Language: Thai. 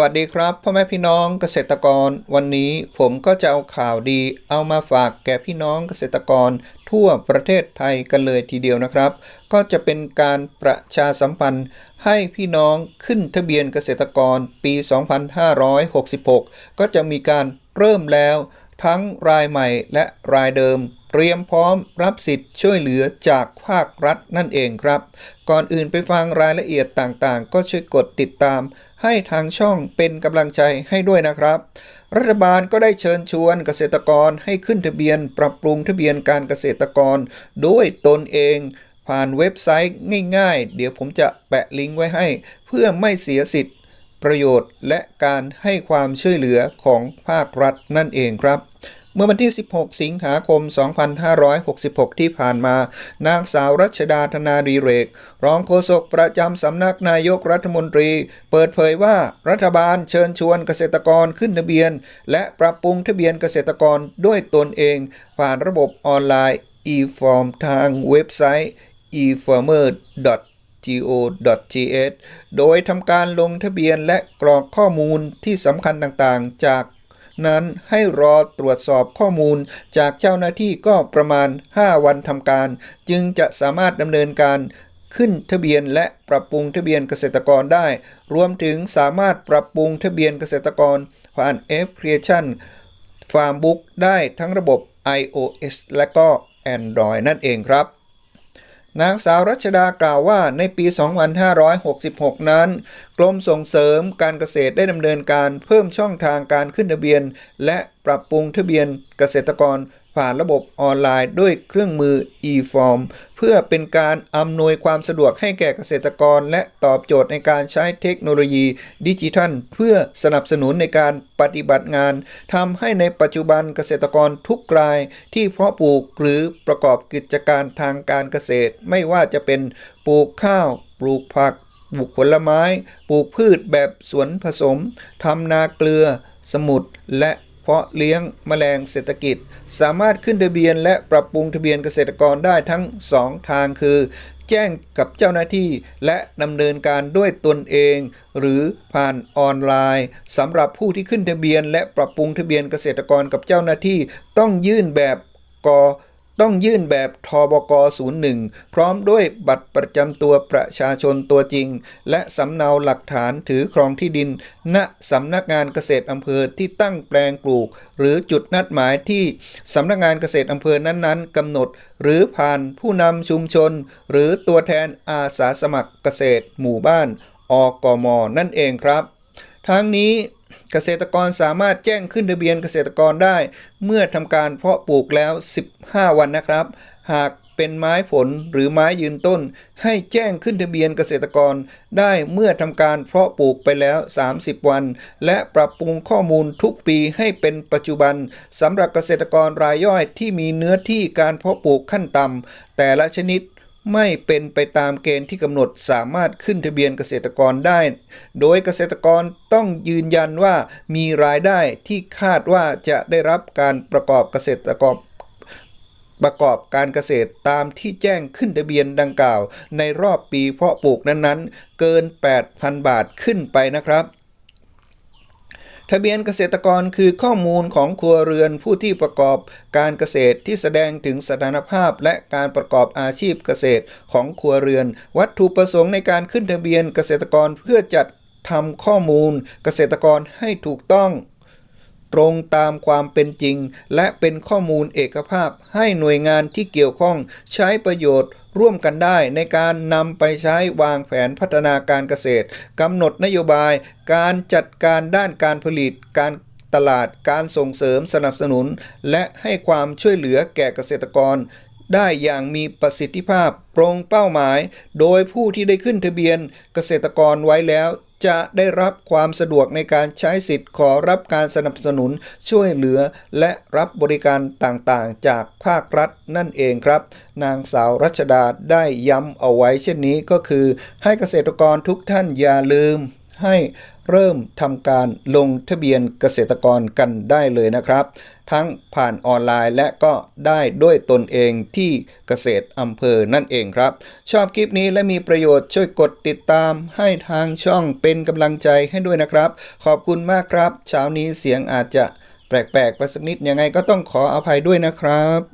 วัสดีครับพ่อแม่พี่น้องเกษตรกร วันนี้ผมก็จะเอาข่าวดีเอามาฝากแก่พี่น้องเกษตรกรทั่วประเทศไทยกันเลยทีเดียวนะครับ ก็จะเป็นการประชาสัมพันธ์ให้พี่น้องขึ้นทะเบียนเกษตรกรปี 2566 ก็จะมีการเริ่มแล้วทั้งรายใหม่และรายเดิมเตรียมพร้อมรับสิทธิ์ช่วยเหลือจากภาครัฐนั่นเองครับ ก่อนอื่นไปฟังรายละเอียดต่างๆ ก็ช่วยกดติดตาม ให้ทางช่องเป็นกำลังใจให้ด้วยนะครับ รัฐบาลก็ได้เชิญชวนเกษตรกรให้ขึ้นทะเบียน ปรับปรุงทะเบียนการเกษตรกรด้วยตนเอง ผ่านเว็บไซต์ง่ายๆ เดี๋ยวผมจะแปะลิงก์ไว้ให้ เพื่อไม่เสียสิทธิ์ ประโยชน์และการให้ความช่วยเหลือของภาครัฐนั่นเองครับ เมื่อวันที่ 16 สิงหาคม 2566 ที่ผ่านมา นางสาวรัชดาธนาดีเรก รองโฆษกประจำสำนักนายกรัฐมนตรี เปิดเผยว่ารัฐบาลเชิญชวนเกษตรกรขึ้นทะเบียน และปรับปรุงทะเบียนเกษตรกรด้วยตนเอง ผ่านระบบออนไลน์ e-form ทางเว็บไซต์ e-farmer go.th โดยทำการลงทะเบียนและกรอกข้อมูลที่สำคัญต่างๆ จาก นั้นให้รอตรวจสอบข้อมูลจากเจ้าหน้าที่ก็ประมาณ 5 วันทำการ จึงจะสามารถดำเนินการขึ้นทะเบียนและปรับปรุงทะเบียนเกษตรกรได้ รวมถึงสามารถปรับปรุงทะเบียนเกษตรกร ผ่านแอปพลิเคชัน Farmbook ได้ทั้งระบบ iOS และก็ Android นั่นเองครับ นางสาวรัชดากล่าวว่าในปี 2566 นั้น กรมส่งเสริมการเกษตรได้ดำเนินการเพิ่มช่องทางการขึ้นทะเบียน และปรับปรุงทะเบียนเกษตรกร ผ่านระบบออนไลน์ด้วยเครื่องมือ e-form เพื่อเป็นการอำนวยความสะดวกให้แก่เกษตรกร และตอบโจทย์ในการใช้เทคโนโลยีดิจิทัล เพื่อสนับสนุนในการปฏิบัติงานทำให้ในปัจจุบันเกษตรกรทุกราย ที่เพาะปลูกหรือประกอบกิจการทางการเกษตร ไม่ว่าจะเป็นปลูกข้าว ปลูกผักปลูกผลไม้ ปลูกพืชแบบสวนผสมทำนาเกลือ สมุดและ เพาะเลี้ยงแมลงเศรษฐกิจ สามารถขึ้นทะเบียนและปรับปรุงทะเบียนเกษตรกรได้ทั้ง 2 ทางคือ แจ้งกับเจ้าหน้าที่และดำเนินการด้วยตนเอง หรือผ่านออนไลน์สำหรับผู้ที่ขึ้นทะเบียน และปรับปรุงทะเบียนเกษตรกรกับเจ้าหน้าที่ ต้องยื่นแบบก ต้องยื่นแบบทบก 01 พร้อมด้วยบัตรประจำตัวประชาชนตัวจริง และสำเนาหลักฐานถือครองที่ดิน ณสำนักงานเกษตรอำเภอที่ตั้งแปลงปลูก หรือจุดนัดหมายที่สำนักงานเกษตรอำเภอนั้นๆกำหนด หรือผ่านผู้นำชุมชน หรือตัวแทนอาสาสมัครเกษตรหมู่บ้าน อกม นั่นเองครับ ทั้งนี้ เกษตรกรสามารถแจ้งขึ้นทะเบียนเกษตรกรได้ เมื่อทำการเพาะปลูกแล้ว 15 วันนะครับ หากเป็นไม้ผลหรือไม้ยืนต้น ให้แจ้งขึ้นทะเบียนเกษตรกร ได้เมื่อทำการเพาะปลูกไปแล้ว 30 วัน และปรับปรุงข้อมูลทุกปีให้เป็นปัจจุบันสำหรับเกษตรกรรายย่อยที่มีเนื้อที่การเพาะปลูกขั้นต่ำแต่ละชนิด ไม่เป็นไปตามเกณฑ์ที่กำหนดสามารถขึ้นทะเบียนเกษตรกรได้ โดยเกษตรกรต้องยืนยันว่ามีรายได้ที่คาดว่าจะได้รับการประกอบเกษตรกรประกอบการเกษตรตามที่แจ้งขึ้นทะเบียนดังกล่าว ในรอบปีเพาะปลูกนั้นๆ เกิน 8,000 บาทขึ้นไปนะครับ ทะเบียนเกษตรกรคือข้อมูลของครัวเรือนผู้ที่ประกอบการเกษตรที่แสดงถึงสถานภาพและการประกอบอาชีพเกษตรของครัวเรือน วัตถุประสงค์ในการขึ้นทะเบียนเกษตรกรเพื่อจัดทำข้อมูลเกษตรกรให้ถูกต้อง ตรงตามความเป็นจริง และเป็นข้อมูลเอกภาพให้หน่วยงานที่เกี่ยวข้องใช้ประโยชน์ร่วมกันได้ในการนำไปใช้วางแผนพัฒนาการเกษตรกำหนดนโยบาย การจัดการด้านการผลิต การตลาด การส่งเสริมสนับสนุน และให้ความช่วยเหลือแก่เกษตรกร ได้อย่างมีประสิทธิภาพตรงเป้าหมาย โดยผู้ที่ได้ขึ้นทะเบียนเกษตรกรไว้แล้วจะได้รับความสะดวกในการใช้สิทธิ์ขอรับการสนับสนุนช่วยเหลือ และรับบริการต่างๆ จากภาครัฐนั่นเองครับ นางสาวรัชดาได้ย้ำเอาไว้เช่นนี้ก็คือ ให้เกษตรกรทุกท่านอย่าลืม ให้เริ่มทำการลงทะเบียนเกษตรกรกันได้เลยนะครับ ทั้งผ่านออนไลน์และก็ได้ด้วยตนเองที่เกษตรอำเภอนั่นเองครับ ชอบคลิปนี้และมีประโยชน์ช่วยกดติดตามให้ทางช่องเป็นกำลังใจให้ด้วยนะครับ ขอบคุณมากครับ เช้านี้เสียงอาจจะแปลกๆไปสักนิดยังไงก็ต้องขออภัยด้วยนะครับ